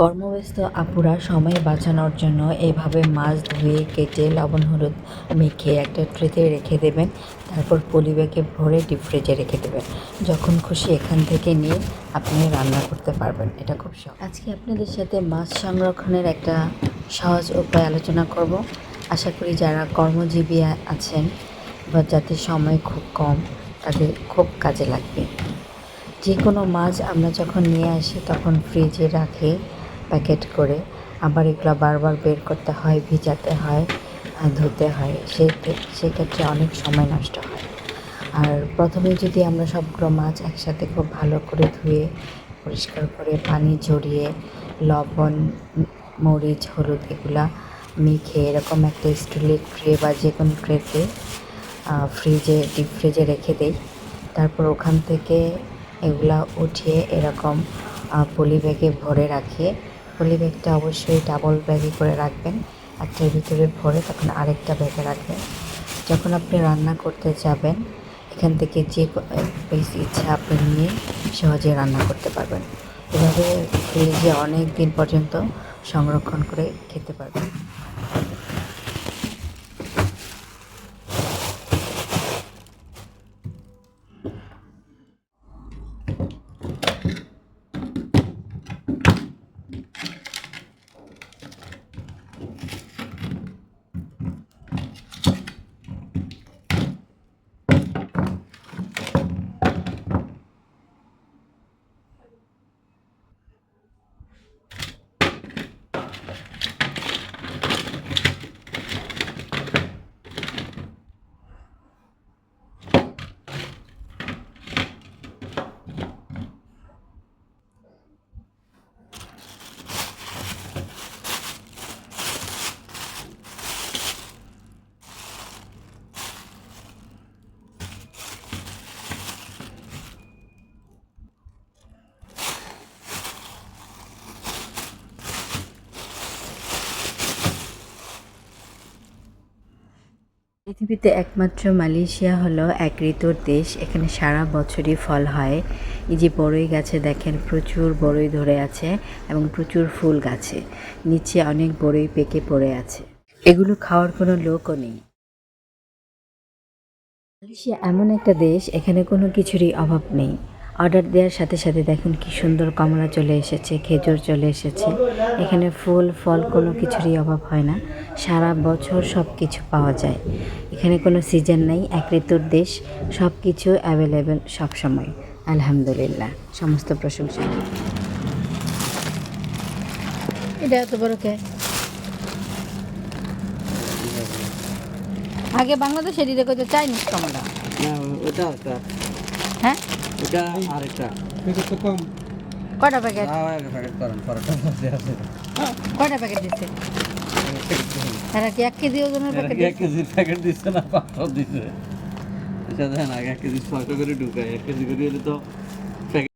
কর্মব্যস্ত আপুরা সময় বাঁচানোর জন্য এভাবে মাছ ধুয়ে কেটে লবণ, হলুদ মেখে একটা ট্রেতে রেখে দেবেন। তারপর পলিব্যাগে ভরে ডিপ ফ্রিজে রেখে দেবেন। যখন খুশি এখান থেকে নিয়ে আপনি রান্না করতে পারবেন। এটা খুব সহজ। আজকে আপনাদের সাথে মাছ সংরক্ষণের একটা সহজ উপায় আলোচনা করব। আশা করি যারা কর্মজীবী আছেন বা যাদের সময় খুব কম, তাদের খুব কাজে লাগবে। যে কোনো মাছ আমরা যখন নিয়ে আসি, তখন ফ্রিজে রাখি, প্যাকেট করে। আবার এগুলো বারবার বের করতে হয়, ভিজাতে হয় ধুতে হয়। সে সেক্ষেত্রে অনেক সময় নষ্ট হয়। আর প্রথমে যদি আমরা সবগুলো মাছ একসাথে খুব ভালো করে ধুয়ে, পরিষ্কার করে পানি ঝরিয়ে, লবণ, মরিচ, হলুদ এগুলা মেখে, এরকম একটা স্টিলের ট্রে বা যে কোনো ট্রেতে ফ্রিজে, ডিপ ফ্রিজে রেখে দেই। তারপর ওখান থেকে এগুলা উঠিয়ে এরকম পলি ব্যাগে ভরে রাখি পলি ব্যাগটা অবশ্যই ডাবল ব্যাগে করে রাখবেন। একটার ভিতরে ভরে তখন আরেকটা ব্যাগে রাখবেন। যখন আপনি রান্না করতে যাবেন, এখান থেকে যে পিস ইচ্ছা আপনি নিয়ে সহজে রান্না করতে পারবেন। এভাবে ফ্রিজে অনেক দিন পর্যন্ত সংরক্ষণ করে খেতে পারবেন পৃথিবীতে একমাত্র মালয়েশিয়া হলো এক ঋতুর দেশ। এখানে সারা বছরই ফল হয়। এই যে বড়ই গাছে দেখেন প্রচুর বড়ই ধরে আছে এবং প্রচুর ফুল গাছে। নিচে অনেক বড়ই পেকে পড়ে আছে। এগুলো খাওয়ার কোনো লোকও নেই। মালয়েশিয়া এমন একটা দেশ, এখানে কোনো কিছুরই অভাব নেই। অর্ডার দেওয়ার সাথে সাথে দেখুন কি সুন্দর কমলা চলে এসেছে খেজুর চলে এসেছে। এখানে ফুল ফল কোনো কিছুরই অভাব হয় না। সারা বছর সব কিছু পাওয়া যায়। এখানে কোনো সিজন নেই এক ঋতুর দেশ সব কিছু অ্যাভেলেবেল সবসময়। আলহামদুলিল্লাহ সমস্ত প্রশংসা। এটা এত বড় কে? আগে বাংলাদেশে এটি দেখো চাইনিজ কমলা। ওটা হ্যাঁ? ওটা আরেকটা এটা তো কম। কয়টা প্যাকেট প্যাকেট করেন পরোটা আছে। কয়টা প্যাকেট দিচ্ছে? এরা কি এক কেজি ওজনের প্যাকেট এক কেজির প্যাকেট দিচ্ছে না পাঁচশো দিচ্ছে? এটা দেখেন আগে এক কেজি ছয়শো করে ঢুকায় এক কেজি করে তো